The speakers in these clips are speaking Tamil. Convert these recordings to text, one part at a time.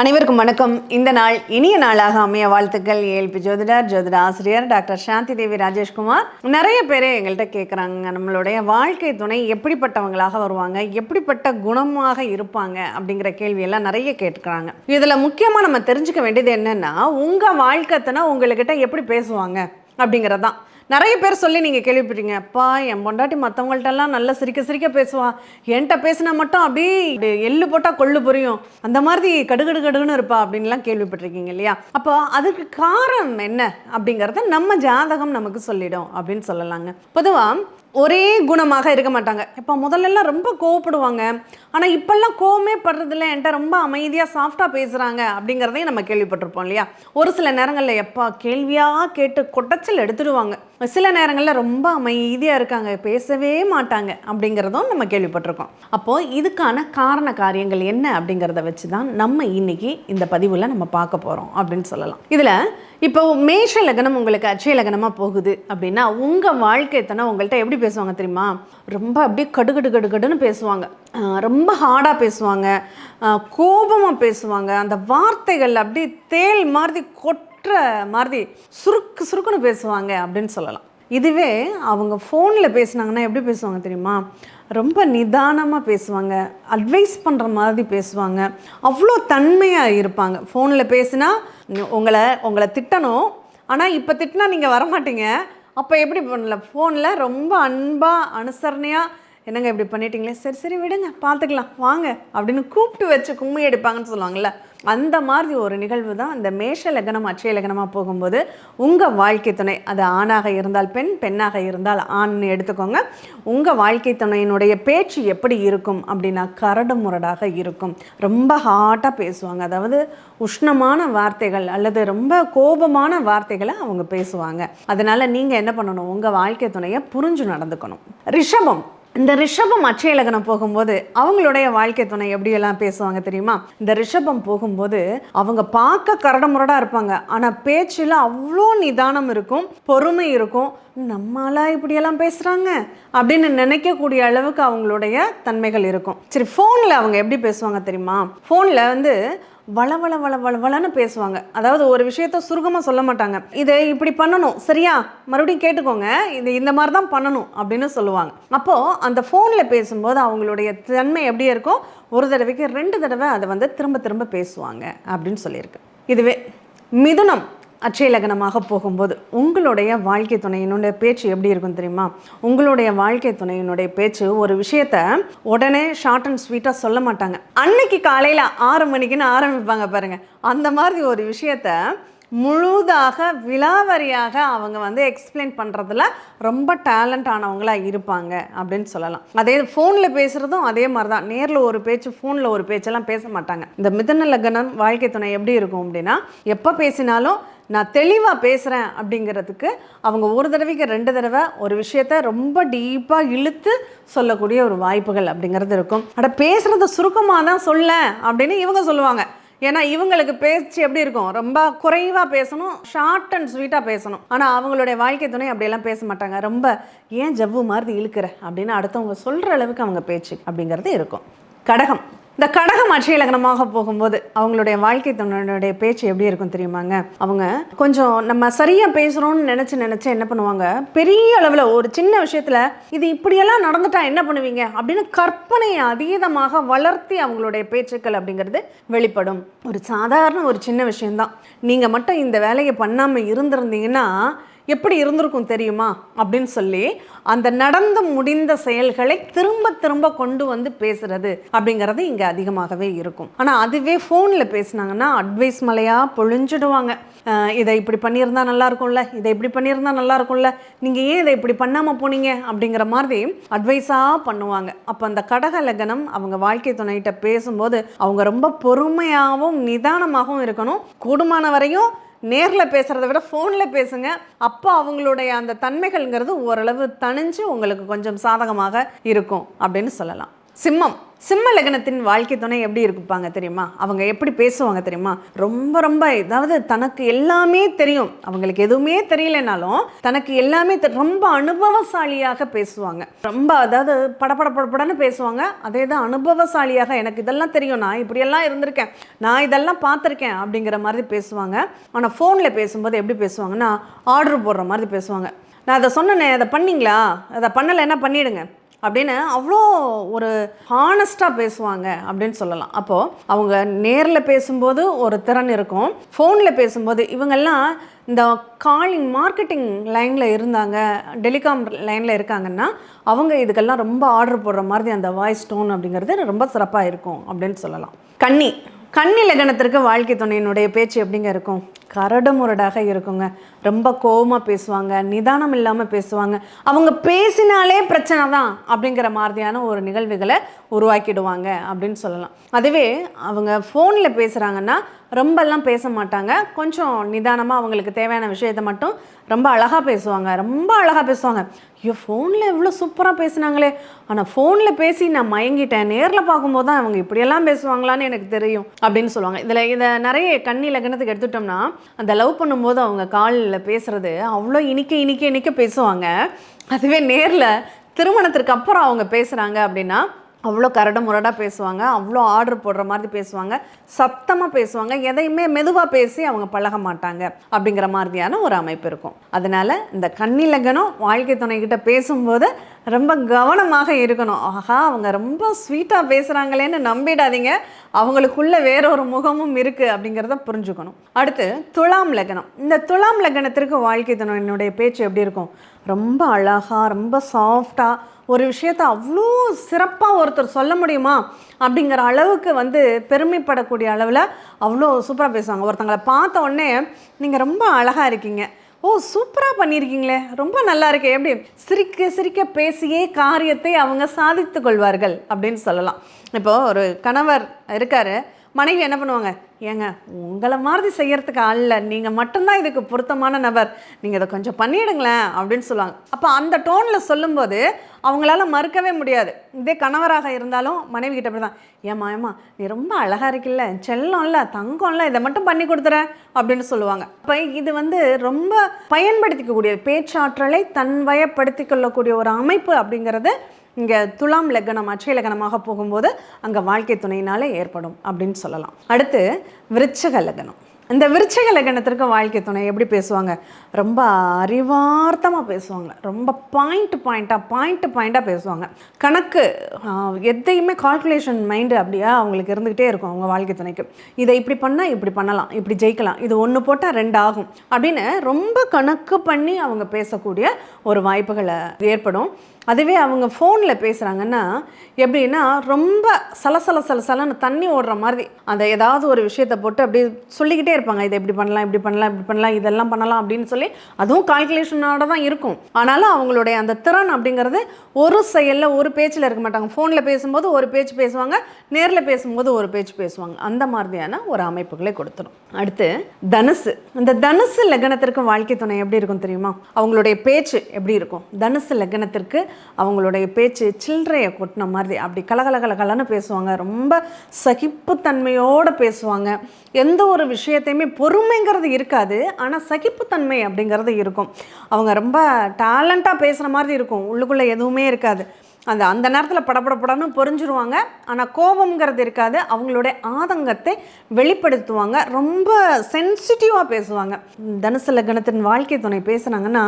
அனைவருக்கும் வணக்கம். இந்த நாள் இனிய நாளாக அமைய வாழ்த்துக்கள். ஏல்பி ஜோதிடர் ஜோதிட ஆசிரியர் டாக்டர் சாந்தி தேவி ராஜேஷ்குமார் நிறைய பேர் எங்கள்கிட்ட கேட்குறாங்க நம்மளுடைய வாழ்க்கை துணை எப்படிப்பட்டவங்களாக வருவாங்க? எப்படிப்பட்ட குணமாக இருப்பாங்க? அப்படிங்கிற கேள்வியெல்லாம் நிறைய கேட்குறாங்க இதில் முக்கியமாக நம்ம தெரிஞ்சுக்க வேண்டியது என்னென்னா உங்கள் வாழ்க்கை துணை உங்கள்கிட்ட எப்படி பேசுவாங்க? அப்படிங்கிறது தான் நிறைய பேர் சொல்லி நீங்கள் கேள்விப்பட்டீங்க அப்பா என் பொண்டாட்டி மற்றவங்கள்ட்டெல்லாம் நல்லா சிரிக்க சிரிக்க பேசுவா. என்கிட்ட பேசினா மட்டும் அப்படியே எள்ளு போட்டால் கொள்ளு புரியும். அந்த மாதிரி கடுகடு கடுகுன்னு இருப்பா அப்படின்லாம் கேள்விப்பட்டிருக்கீங்க இல்லையா? அப்போ அதுக்கு காரணம் என்ன அப்படிங்கிறத நம்ம ஜாதகம் நமக்கு சொல்லிடும் அப்படின்னு சொல்லலாங்க. பொதுவாக ஒரே குணமாக இருக்க மாட்டாங்க. இப்போ முதல்லலாம் ரொம்ப கோவப்படுவாங்க. ஆனால் இப்போல்லாம் கோவமே படுறதில்ல. என்கிட்ட ரொம்ப அமைதியாக சாஃப்டாக பேசுகிறாங்க அப்படிங்கிறதையும் நம்ம கேள்விப்பட்டிருப்போம் இல்லையா? ஒரு சில நேரங்களில் எப்பா கேள்வியாக கேட்டு கொட்டச்சல் எடுத்துடுவாங்க. சில நேரங்களில் ரொம்ப அமைதியாக இருக்காங்க. பேசவே மாட்டாங்க அப்படிங்கிறதும் நம்ம கேள்விப்பட்டிருக்கோம். அப்போது இதுக்கான காரண காரியங்கள் என்ன அப்படிங்கிறத வச்சு தான் நம்ம இன்னைக்கு இந்த பதிவில் நம்ம பார்க்க போகிறோம் அப்படின்னு சொல்லலாம். இதில் இப்போ மேஷ லக்னம் உங்களுக்கு அச்சய லக்னமாக போகுது அப்படின்னா உங்கள் வாழ்க்கை தானே உங்கள்கிட்ட எப்படி பேசுவாங்க தெரியுமா? ரொம்ப அப்படியே கடுகடு கடுகடுன்னு பேசுவாங்க. ரொம்ப ஹார்டாக பேசுவாங்க. கோபமாக பேசுவாங்க. அந்த வார்த்தைகள் அப்படியே தேள் மாதிரி கொட்டுற மாதிரி சுருக்கு சுருக்குன்னு பேசுவாங்க அப்படின்னு சொல்லலாம். இதுவே அவங்க ஃபோனில் பேசுனாங்கன்னா எப்படி பேசுவாங்க தெரியுமா? ரொம்ப நிதானமாக பேசுவாங்க. அட்வைஸ் பண்ணுற மாதிரி பேசுவாங்க. அவ்வளோ தன்மையாக இருப்பாங்க. ஃபோனில் பேசுனா உங்களை உங்களை திட்டணும். ஆனால் இப்போ திட்டினா நீங்கள் வரமாட்டீங்க. அப்போ எப்படி பண்ணல? ஃபோனில் ரொம்ப அன்பாக அனுசரணையாக என்னங்க இப்படி பண்ணிட்டீங்களே? சரி சரி விடுங்க. பார்த்துக்கலாம் வாங்க. அப்படின்னு கூப்பிட்டு வச்சு கும்மி எடுப்பாங்கன்னு சொல்லுவாங்கள்ல அந்த மாதிரி ஒரு நிகழ்வு தான் இந்த மேஷ லக்னம் அச்சய லக்னமாக போகும்போது உங்கள் வாழ்க்கை துணை. அது ஆணாக இருந்தால் பெண் பெண்ணாக இருந்தால் ஆண்னு எடுத்துக்கோங்க. உங்கள் வாழ்க்கை துணையினுடைய பேச்சு எப்படி இருக்கும் அப்படின்னா கரடு முரடாக இருக்கும். ரொம்ப ஹாட்டாக பேசுவாங்க. அதாவது உஷ்ணமான வார்த்தைகள் அல்லது ரொம்ப கோபமான வார்த்தைகளை அவங்க பேசுவாங்க. அதனால் நீங்கள் என்ன பண்ணணும்? உங்கள் வாழ்க்கை துணையை புரிஞ்சு நடந்துக்கணும். ரிஷபம். இந்த ரிஷபம் அட்சய லக்னம் போகும்போது அவங்களுடைய வாழ்க்கை துணை எப்படியெல்லாம் பேசுவாங்க தெரியுமா? இந்த ரிஷபம் போகும்போது அவங்க பார்க்க கரடமுரடாக இருப்பாங்க. ஆனால் பேச்சில் அவ்வளோ நிதானம் இருக்கும் பொறுமை இருக்கும். நம்மளா இப்படியெல்லாம் பேசுகிறாங்க அப்படின்னு நினைக்கக்கூடிய அளவுக்கு அவங்களுடைய தன்மைகள் இருக்கும். சரி ஃபோனில் அவங்க எப்படி பேசுவாங்க தெரியுமா? ஃபோனில் வந்து வளவள வள வள பேசுவாங்க. அதாவது ஒரு விஷயத்த சுருக்கமாக சொல்ல மாட்டாங்க. இதை இப்படி பண்ணணும். சரியா? மறுபடியும் கேட்டுக்கோங்க. இது இந்த மாதிரி தான் பண்ணணும் அப்படின்னு சொல்லுவாங்க. அப்போது அந்த ஃபோனில் பேசும்போது அவங்களுடைய தன்மை எப்படி இருக்கும் ஒரு தடவைக்கு ரெண்டு தடவை அதை வந்து திரும்ப திரும்ப பேசுவாங்க அப்படின்னு சொல்லியிருக்கு. இதுவே மிதுனம் அச்சய லக்னமாக போகும்போது. உங்களுடைய வாழ்க்கை துணையினுடைய பேச்சு எப்படி இருக்கும் தெரியுமா? உங்களுடைய வாழ்க்கை துணையினுடைய பேச்சு ஒரு விஷயத்த உடனே ஷார்ட் அண்ட் ஸ்வீட்டாக சொல்ல மாட்டாங்க. அன்னைக்கு காலையில் ஆறு மணிக்குன்னு ஆரம்பிப்பாங்க பாருங்க. அந்த மாதிரி ஒரு விஷயத்த முழுதாக விலாவரியாக அவங்க வந்து எக்ஸ்பிளைன் பண்ணுறதுல ரொம்ப டேலண்ட் ஆனவங்களாக இருப்பாங்க அப்படின்னு சொல்லலாம். அதே ஃபோனில் பேசுகிறதும் அதே மாதிரி தான். நேரில் ஒரு பேச்சு ஃபோனில் ஒரு பேச்செல்லாம் பேச மாட்டாங்க. இந்த மிதன லக்னம் வாழ்க்கை துணை எப்படி இருக்கும் அப்படின்னா எப்போ பேசினாலும் நான் தெளிவாக பேசுகிறேன் அப்படிங்கிறதுக்கு அவங்க ஒரு தடவைக்கு ரெண்டு தடவை ஒரு விஷயத்த ரொம்ப டீப்பாக இழுத்து சொல்லக்கூடிய ஒரு வாய்ப்புகள் அப்படிங்கிறது இருக்கும். அட பேசுகிறத சுருக்கமாக தான் சொல்ல அப்படின்னு இவங்க சொல்லுவாங்க. ஏன்னா இவங்களுக்கு பேச்சு எப்படி இருக்கும்? ரொம்ப குறைவாக பேசணும் ஷார்ட் அண்ட் ஸ்வீட்டாக பேசணும். ஆனால் அவங்களுடைய வாழ்க்கை துணை அப்படியெல்லாம் பேச மாட்டாங்க. ரொம்ப ஏன் ஜவ்வு மாதிரி இழுக்கிற? அப்படின்னு அடுத்தவங்க சொல்கிற அளவுக்கு அவங்க பேச்சு அப்படிங்கிறது இருக்கும். கடகம். இந்த கடகம் அட்சய லக்னமாக போகும்போது அவங்களுடைய வாழ்க்கை துணையுடைய பேச்சு எப்படி இருக்கும் தெரியுமாங்க? அவங்க கொஞ்சம் நம்ம சரியாக பேசுகிறோம்னு நினச்சி நினச்சி என்ன பண்ணுவாங்க? பெரிய அளவில் ஒரு சின்ன விஷயத்தில் இது இப்படியெல்லாம் நடந்துட்டா என்ன பண்ணுவீங்க? அப்படின்னு கற்பனையை அதீதமாக வளர்த்தி அவங்களுடைய பேச்சுக்கள் அப்படிங்கிறது வெளிப்படும். ஒரு சாதாரண ஒரு சின்ன விஷயம்தான். நீங்கள் மட்டும் இந்த வேலையை பண்ணாமல் இருந்திருந்தீங்கன்னா எப்படி இருந்திருக்கும் தெரியுமா? அப்படின்னு சொல்லி அந்த நடந்து முடிந்த செயல்களை திரும்ப திரும்ப கொண்டு வந்து பேசுறது அப்படிங்கிறது இங்கே அதிகமாகவே இருக்கும். ஆனால் அதுவே ஃபோனில் பேசுனாங்கன்னா அட்வைஸ் மலையாக பொழிஞ்சிடுவாங்க. இதை இப்படி பண்ணியிருந்தா நல்லா இருக்கும்ல இதை இப்படி பண்ணியிருந்தா நல்லா இருக்கும்ல நீங்கள் ஏன் இதை இப்படி பண்ணாமல் போனீங்க? அப்படிங்கிற மாதிரி அட்வைஸாக பண்ணுவாங்க. அப்போ அந்த கடக லக்னம் அவங்க வாழ்க்கை துணைகிட்ட பேசும்போது அவங்க ரொம்ப பொறுமையாகவும் நிதானமாகவும் இருக்கணும். கூடுமான வரையும் நேரில் பேசுகிறத விட ஃபோனில் பேசுங்க. அப்போ அவங்களுடைய அந்த தன்மைகள்ங்கிறது ஓரளவு தணிஞ்சு உங்களுக்கு கொஞ்சம் சாதகமாக இருக்கும் அப்படின்னு சொல்லலாம். சிம்மம். சிம்ம லக்னத்தின் வாழ்க்கை துணை எப்படி இருப்பாங்க தெரியுமா? அவங்க எப்படி பேசுவாங்க தெரியுமா? ரொம்ப ரொம்ப அதாவது தனக்கு எல்லாமே தெரியும். அவங்களுக்கு எதுவுமே தெரியலனாலும் தனக்கு எல்லாமே தெ- ரொம்ப அனுபவசாலியாக பேசுவாங்க. ரொம்ப அதாவது படப்பட படப்படன்னு பேசுவாங்க. அதே தான் அனுபவசாலியாக எனக்கு இதெல்லாம் தெரியும். நான் இப்படியெல்லாம் இருந்திருக்கேன். நான் இதெல்லாம் பார்த்துருக்கேன் அப்படிங்கிற மாதிரி பேசுவாங்க. ஆனால் ஃபோனில் பேசும்போது எப்படி பேசுவாங்கன்னா ஆர்டர் போடுற மாதிரி பேசுவாங்க. நான் அதை சொன்னேனே அதை பண்ணீங்களா? அதை பண்ணலைன்னா பண்ணிவிடுங்க அப்படின்னு அவ்வளோ ஒரு ஹானஸ்ட்டாக பேசுவாங்க அப்படின்னு சொல்லலாம். அப்போது அவங்க நேரில் பேசும்போது ஒரு திறன் இருக்கும். ஃபோனில் பேசும்போது இவங்கெல்லாம் இந்த காலிங் மார்க்கெட்டிங் லைனில் இருந்தாங்க டெலிகாம் லைனில் இருக்காங்கன்னா அவங்க இதுக்கெல்லாம் ரொம்ப ஆர்டர் போடுற மாதிரி அந்த வாய்ஸ் டோன் அப்படிங்கிறது ரொம்ப சிறப்பாக இருக்கும் அப்படின்னு சொல்லலாம். கன்னி. கன்னி லக்னத்திற்கு வாழ்க்கை துணையினுடைய பேச்சு எப்படிங்க இருக்கும்? கரடு முரடாக இருக்குங்க. ரொம்ப கோவமாக பேசுவாங்க நிதானம் இல்லாமல் பேசுவாங்க. அவங்க பேசினாலே பிரச்சனை தான் அப்படிங்கிற மாதிரியான ஒரு நிகழ்வுகளை உருவாக்கிடுவாங்க அப்படின்னு சொல்லலாம். அதுவே அவங்க ஃபோனில் பேசுகிறாங்கன்னா ரொம்பலாம் பேச மாட்டாங்க. கொஞ்சம் நிதானமாக அவங்களுக்கு தேவையான விஷயத்தை மட்டும் ரொம்ப அழகாக பேசுவாங்க. ரொம்ப அழகாக பேசுவாங்க. ஐயோ ஃபோனில் எவ்வளோ சூப்பராக பேசினாங்களே. ஆனால் ஃபோனில் பேசி நான் மயங்கிட்டேன். நேரில் பார்க்கும்போது தான் அவங்க இப்படியெல்லாம் பேசுவாங்களான்னு எனக்கு தெரியும் அப்படின்னு சொல்லுவாங்க. இதில் இதை நிறைய கண்ணி லக்னத்துக்கு எடுத்துட்டோம்னா அந்த லவ் பண்ணும்போது அவங்க கால் காலில் பேசுகிறது அவ்வளோ இனிக்க இனிக்க இனிக்க பேசுவாங்க. அதுவே நேரில் திருமணத்திற்கு அப்புறம் அவங்க பேசுகிறாங்க அப்படின்னா அவ்வளோ கரடு முரடாக பேசுவாங்க அவ்வளோ ஆர்டர் போடுற மாதிரி பேசுவாங்க சத்தமாக பேசுவாங்க எதையுமே மெதுவாக பேசி அவங்க பழக மாட்டாங்க அப்படிங்கிற மாதிரியான ஒரு அமைப்பு இருக்கும். அதனால இந்த கண்ணிலகனம் வாழ்க்கை துணைக்கிட்ட பேசும்போது ரொம்ப கவனமாக இருக்கணும். ஆஹா அவங்க ரொம்ப ஸ்வீட்டாக பேசுகிறாங்களேன்னு நம்பிடாதீங்க. அவங்களுக்குள்ள வேற ஒரு முகமும் இருக்குது அப்படிங்கிறத புரிஞ்சுக்கணும். அடுத்து துலாம் லக்னம். இந்த துலாம் லக்னத்திற்கு வாழ்க்கை துணையினுடைய பேச்சு எப்படி இருக்கும்? ரொம்ப அழகாக ரொம்ப சாஃப்டாக ஒரு விஷயத்த அவ்வளோ சிறப்பாக ஒருத்தர் சொல்ல முடியுமா? அப்படிங்கிற அளவுக்கு வந்து பெருமைப்படக்கூடிய அளவில் அவ்வளோ சூப்பராக பேசுவாங்க. ஒருத்தங்களை பார்த்த உடனே நீங்கள் ரொம்ப அழகாக இருக்கீங்க. ஓ சூப்பராக பண்ணியிருக்கீங்களே ரொம்ப நல்லா இருக்கே. எப்படி? சிரிக்க சிரிக்க பேசியே காரியத்தை அவங்க சாதித்து கொள்வார்கள் அப்படின்னு சொல்லலாம். இப்போது ஒரு கணவர் இருக்காரு. மனைவி என்ன பண்ணுவாங்க? ஏங்க உங்களை மாதிரி செய்கிறதுக்கு ஆள் இல்லை. நீங்கள் மட்டும்தான் இதுக்கு பொருத்தமான நபர். நீங்கள் இதை கொஞ்சம் பண்ணிடுங்களேன் அப்படின்னு சொல்லுவாங்க. அப்போ அந்த டோனில் சொல்லும்போது அவங்களால மறுக்கவே முடியாது. இதே கணவராக இருந்தாலும் மனைவி கிட்ட அப்படி தான் ஏம்மா ஏம்மா நீ ரொம்ப அழகாக இருக்கில்ல. செல்லம்ல தங்கம்ல இதை மட்டும் பண்ணி கொடுத்துறேன் அப்படின்னு சொல்லுவாங்க. இப்போ இது வந்து ரொம்ப பயன்படுத்திக்கக்கூடிய பேச்சாற்றலை தன்வயப்படுத்தி கொள்ளக்கூடிய ஒரு அமைப்பு அப்படிங்கிறது இங்கே துலாம் லக்னம் அச்சய லக்னமாக போகும்போது அங்கே வாழ்க்கை துணையினால் ஏற்படும் அப்படின்னு சொல்லலாம். அடுத்து விருச்சக லக்னம். இந்த விருச்சக லக்னத்திற்கு வாழ்க்கை துணை எப்படி பேசுவாங்க? ரொம்ப அறிவார்த்தமாக பேசுவாங்க. ரொம்ப பாயிண்ட் பாயிண்ட்டாக பாயிண்ட் பாயிண்ட்டாக பேசுவாங்க. கணக்கு எதையுமே கால்குலேஷன் மைண்டு அப்படியே அவங்களுக்கு இருந்துக்கிட்டே இருக்கும் அவங்க வாழ்க்கை துணைக்கு. இதை இப்படி பண்ணால் இப்படி பண்ணலாம் இப்படி ஜெயிக்கலாம் இது ஒன்று போட்டால் ரெண்டு ஆகும் அப்படின்னு ரொம்ப கணக்கு பண்ணி அவங்க பேசக்கூடிய ஒரு வாய்ப்புகளை ஏற்படும். அதுவே அவங்க ஃபோனில் பேசுகிறாங்கன்னா எப்படின்னா ரொம்ப சலசல சலசலன்னு தண்ணி ஓடுற மாதிரி. அந்த ஏதாவது ஒரு விஷயத்தை போட்டு அப்படியே சொல்லிக்கிட்டே இருப்பாங்க. இதை இப்படி பண்ணலாம் இப்படி பண்ணலாம் இப்படி பண்ணலாம் இதெல்லாம் பண்ணலாம் அப்படின்னு சொல்லி அதுவும் கால்குலேஷனோட தான் இருக்கும். ஆனாலும் அவங்களுடைய அந்த திறன் அப்படிங்கிறது ஒரு செயலில் ஒரு பேச்சில் இருக்க மாட்டாங்க. ஃபோனில் பேசும்போது ஒரு பேச்சு பேசுவாங்க நேரில் பேசும்போது ஒரு பேச்சு பேசுவாங்க. அந்த மாதிரியான ஒரு அமைப்புகளை கொடுத்துரும். அடுத்து தனுசு. இந்த தனுசு லக்னத்திற்கும் வாழ்க்கை துணை எப்படி இருக்கும் தெரியுமா? அவங்களுடைய பேச்சு எப்படி இருக்கும்? தனுசு லக்னத்திற்கு அவங்களுடைய பேச்சு சில்லறையை கொட்டின மாதிரி. அப்படி கலகலகலகலன்னு பேசுவாங்க. ரொம்ப சகிப்புத்தன்மையோடு பேசுவாங்க. எந்த ஒரு விஷயத்தையுமே பொறுமைங்கிறது இருக்காது. ஆனால் சகிப்புத்தன்மை அப்படிங்கிறது இருக்கும். அவங்க ரொம்ப டேலண்ட்டாக பேசுகிற மாதிரி இருக்கும். உள்ளுக்குள்ளே எதுவுமே இருக்காது. அந்த அந்த நேரத்தில் படப்படப்படன்னு பொறிஞ்சிருவாங்க. ஆனால் கோபம்ங்கிறது இருக்காது. அவங்களுடைய ஆதங்கத்தை வெளிப்படுத்துவாங்க. ரொம்ப சென்சிட்டிவாக பேசுவாங்க. தனுசு லக்னத்தின் வாழ்க்கை துணை பேசுனாங்கன்னா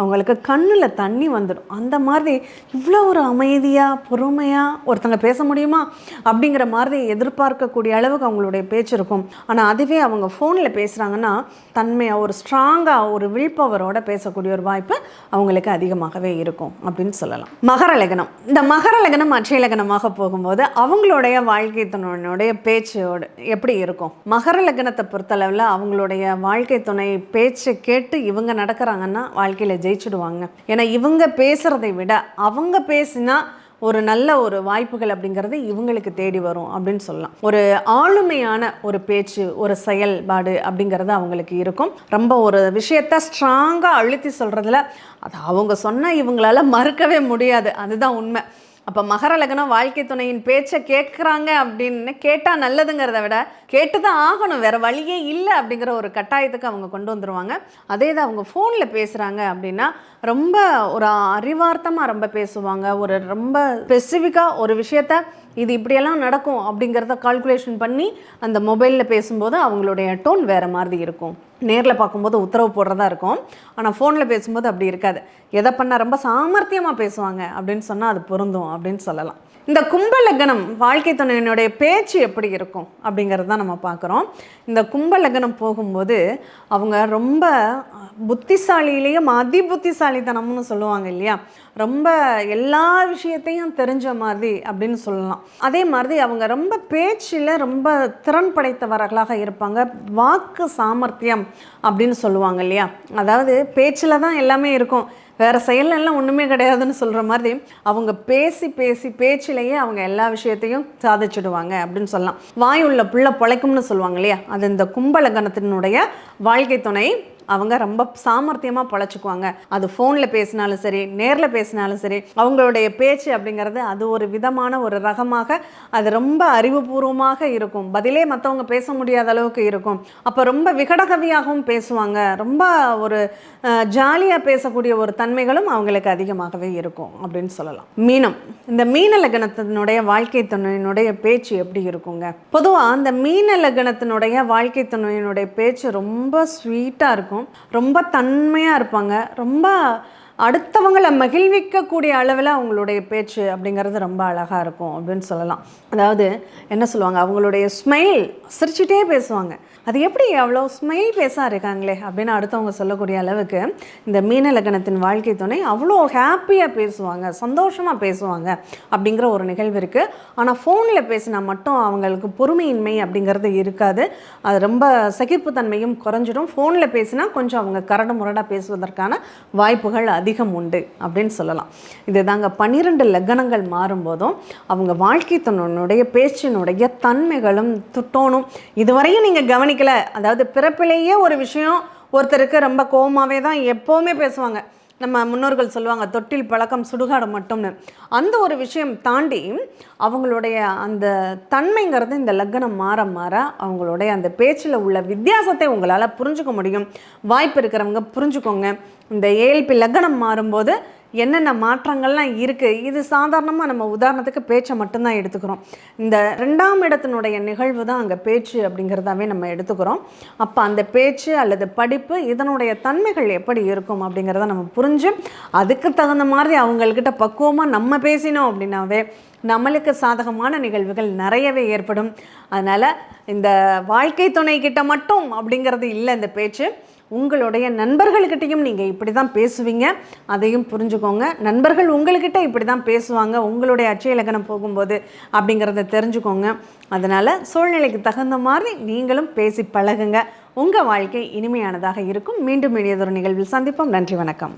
அவங்களுக்கு கண்ணில் தண்ணி வந்துடும். அந்த மாதிரி இவ்வளோ ஒரு அமைதியாக பொறுமையாக ஒருத்தங்க பேச முடியுமா? அப்படிங்கிற மாதிரி எதிர்பார்க்கக்கூடிய அளவுக்கு அவங்களுடைய பேச்சு இருக்கும். ஆனால் அதுவே அவங்க ஃபோனில் பேசுகிறாங்கன்னா தன்மையாக ஒரு ஸ்ட்ராங்காக ஒரு வில் பவரோட பேசக்கூடிய ஒரு வாய்ப்பு அவங்களுக்கு அதிகமாகவே இருக்கும். அப்படின்னு சொல்லலாம். மகர லக்னம். இந்த மகர லக்னம் அட்சய லக்னமாக போகும்போது அவங்களுடைய வாழ்க்கை துணையினுடைய பேச்சோடு எப்படி இருக்கும்? மகர லக்னத்தை பொறுத்தளவில் அவங்களுடைய வாழ்க்கை துணை பேச்சை கேட்டு இவங்க நடக்கிறாங்கன்னா வாழ்க்கையில் ஜெயிச்சுடுவாங்க. ஏன்னா இவங்க பேசுகிறதை விட அவங்க பேசினா ஒரு நல்ல ஒரு வாய்ப்புகள் அப்படிங்கிறது இவங்களுக்கு தேடி வரும் அப்படின்னு சொல்லலாம். ஒரு ஆளுமையான ஒரு பேச்சு ஒரு செயல்பாடு அப்படிங்கிறது அவங்களுக்கு இருக்கும். ரொம்ப ஒரு விஷயத்த ஸ்ட்ராங்காக அழுத்தி சொல்கிறதுல அது அவங்க சொன்னால் இவங்களால மறுக்கவே முடியாது. அதுதான் உண்மை. அப்போ மகர லக்னம் வாழ்க்கை துணையின் பேச்சை கேட்குறாங்க அப்படின்னு கேட்டால் நல்லதுங்கிறத விட கேட்டு தான் ஆகணும். வேறு வழியே இல்லை அப்படிங்கிற ஒரு கட்டாயத்துக்கு அவங்க கொண்டு வந்துருவாங்க. அதே இது அவங்க ஃபோனில் பேசுகிறாங்க அப்படின்னா ரொம்ப ஒரு அறிவார்த்தமாக ரொம்ப பேசுவாங்க. ஒரு ரொம்ப ஸ்பெசிஃபிக்காக ஒரு விஷயத்த இது இப்படியெல்லாம் நடக்கும் அப்படிங்கிறத கால்குலேஷன் பண்ணி அந்த மொபைலில் பேசும்போது அவங்களுடைய டோன் வேறு மாதிரி இருக்கும். நேரில் பார்க்கும்போது உத்தரவு போடுறதா இருக்கும். ஆனால் ஃபோனில் பேசும்போது அப்படி இருக்காது. எதை பண்ணால் ரொம்ப சாமர்த்தியமாக பேசுவாங்க அப்படின்னு சொன்னால் அது பொருந்தும் அப்படின்னு சொல்லலாம். இந்த கும்ப லக்னம் வாழ்க்கை துணையினுடைய பேச்சு எப்படி இருக்கும் அப்படிங்கிறது தான் நம்ம பார்க்குறோம். இந்த கும்ப லக்னம் போகும்போது அவங்க ரொம்ப புத்திசாலியிலேயே அதி புத்திசாலித்தனம்னு சொல்லுவாங்க இல்லையா? ரொம்ப எல்லா விஷயத்தையும் தெரிஞ்ச மாதிரி அப்படின்னு சொல்லலாம். அதே மாதிரி அவங்க ரொம்ப பேச்சில் ரொம்ப திறன் படைத்தவர்களாக இருப்பாங்க. வாக்கு சாமர்த்தியம் அப்படின்னு சொல்லுவாங்க இல்லையா? அதாவது பேச்சில் தான் எல்லாமே இருக்கும். வேறு செயலெல்லாம் ஒன்றுமே கிடையாதுன்னு சொல்கிற மாதிரி அவங்க பேசி பேசி பேச்சிலேயே அவங்க எல்லா விஷயத்தையும் சாதிச்சிடுவாங்க அப்படின்னு சொல்லலாம். வாய் உள்ள புள்ள பொழைக்கும்னு சொல்லுவாங்க இல்லையா? அது இந்த கும்பலகணத்தினுடைய வாழ்க்கை துணை அவங்க ரொம்ப சாமர்த்தியமாக பொழைச்சிக்குவாங்க. அது ஃபோனில் பேசினாலும் சரி நேரில் பேசினாலும் சரி அவங்களுடைய பேச்சு அப்படிங்கிறது அது ஒரு விதமான ஒரு ரகமாக அது ரொம்ப அறிவுபூர்வமாக இருக்கும். பதிலே மற்றவங்க பேச முடியாத அளவுக்கு இருக்கும். அப்போ ரொம்ப விகடகவியாகவும் பேசுவாங்க. ரொம்ப ஒரு ஜாலியாக பேசக்கூடிய ஒரு தன்மைகளும் அவங்களுக்கு அதிகமாகவே இருக்கும் அப்படின்னு சொல்லலாம். மீனம். இந்த மீன லக்னத்தினுடைய வாழ்க்கை துணையினுடைய பேச்சு எப்படி இருக்குங்க? பொதுவாக அந்த மீன லக்னத்தினுடைய வாழ்க்கை துணையினுடைய பேச்சு ரொம்ப ஸ்வீட்டாக இருக்கும். ரொம்ப தன்மையாக இருப்பாங்க. ரொம்ப அடுத்தவங்களை மகிழ்விக்கக்கூடிய அளவில் அவங்களுடைய பேச்சு அப்படிங்கிறது ரொம்ப அழகாக இருக்கும் அப்படின்னு சொல்லலாம். அதாவது என்ன சொல்லுவாங்க? அவங்களுடைய ஸ்மைல் சிரிச்சிட்டே பேசுவாங்க. அது எப்படி அவ்வளோ ஸ்மைல் பேசா இருக்காங்களே அப்படின்னு அடுத்தவங்க சொல்லக்கூடிய அளவுக்கு இந்த மீன லக்கணத்தின் வாழ்க்கை துணை அவ்வளோ ஹாப்பியாக பேசுவாங்க சந்தோஷமாக பேசுவாங்க அப்படிங்கிற ஒரு நிகழ்வு இருக்குது ஆனால் ஃபோனில் பேசினா மட்டும் அவங்களுக்கு பொறுமையின்மை அப்படிங்கிறது இருக்காது. அது ரொம்ப சகிப்புத்தன்மையும் குறைஞ்சிடும். ஃபோனில் பேசினா கொஞ்சம் அவங்க கரடு முரடாக பேசுவதற்கான வாய்ப்புகள் அதிகம் உண்டு அப்படின்னு சொல்லலாம். இது தாங்க பன்னிரெண்டு லக்கணங்கள் மாறும்போதும் அவங்க வாழ்க்கை துணையினுடைய பேச்சினுடைய தன்மைகளும் துட்டோனும் இதுவரையும் நீங்கள் கவனி கவனிக்கல. அதாவது பிறப்பிலேயே ஒரு விஷயம் ஒருத்தருக்கு ரொம்ப கோவமாகவே தான் எப்போவுமே பேசுவாங்க. நம்ம முன்னோர்கள் சொல்லுவாங்க தொட்டில் பழக்கம் சுடுகாடு மட்டும்னு. அந்த ஒரு விஷயம் தாண்டி அவங்களுடைய அந்த தன்மைங்கிறது இந்த லக்னம் மாற மாற அவங்களுடைய அந்த பேச்சில் உள்ள வித்தியாசத்தை உங்களால் புரிஞ்சுக்க முடியும். வாய்ப்பு இருக்கிறவங்க புரிஞ்சுக்கோங்க. இந்த ஏழ்பி லக்னம் மாறும்போது என்னென்ன மாற்றங்கள்லாம் இருக்குது இது சாதாரணமாக நம்ம உதாரணத்துக்கு பேச்சை மட்டும்தான் எடுத்துக்கிறோம். இந்த ரெண்டாம் இடத்தினுடைய நிகழ்வு தான் அங்கே பேச்சு அப்படிங்கிறதாவே நம்ம எடுத்துக்கிறோம். அப்போ அந்த பேச்சு அல்லது படிப்பு இதனுடைய தன்மைகள் எப்படி இருக்கும் அப்படிங்கிறத நம்ம புரிஞ்சு அதுக்கு தகுந்த மாதிரி அவங்கக்கிட்ட பக்குவமாக நம்ம பேசினோம் அப்படின்னாவே நம்மளுக்கு சாதகமான நிகழ்வுகள் நிறையவே ஏற்படும். அதனால் இந்த வாழ்க்கை துணை கிட்ட மட்டும் அப்படிங்கிறது இல்லை இந்த பேச்சு. உங்களுடைய நண்பர்கள்கிட்டையும் நீங்கள் இப்படி தான் பேசுவீங்க. அதையும் புரிஞ்சுக்கோங்க. நண்பர்கள் உங்கள்கிட்ட இப்படி தான் பேசுவாங்க. உங்களுடைய அச்சய இலக்கணம் போகும்போது அப்படிங்கிறத தெரிஞ்சுக்கோங்க. அதனால் சூழ்நிலைக்கு தகுந்த மாதிரி நீங்களும் பேசி பழகுங்க. உங்கள் வாழ்க்கை இனிமையானதாக இருக்கும். மீண்டும் இனியதொரு நிகழ்வில் சந்திப்போம். நன்றி வணக்கம்.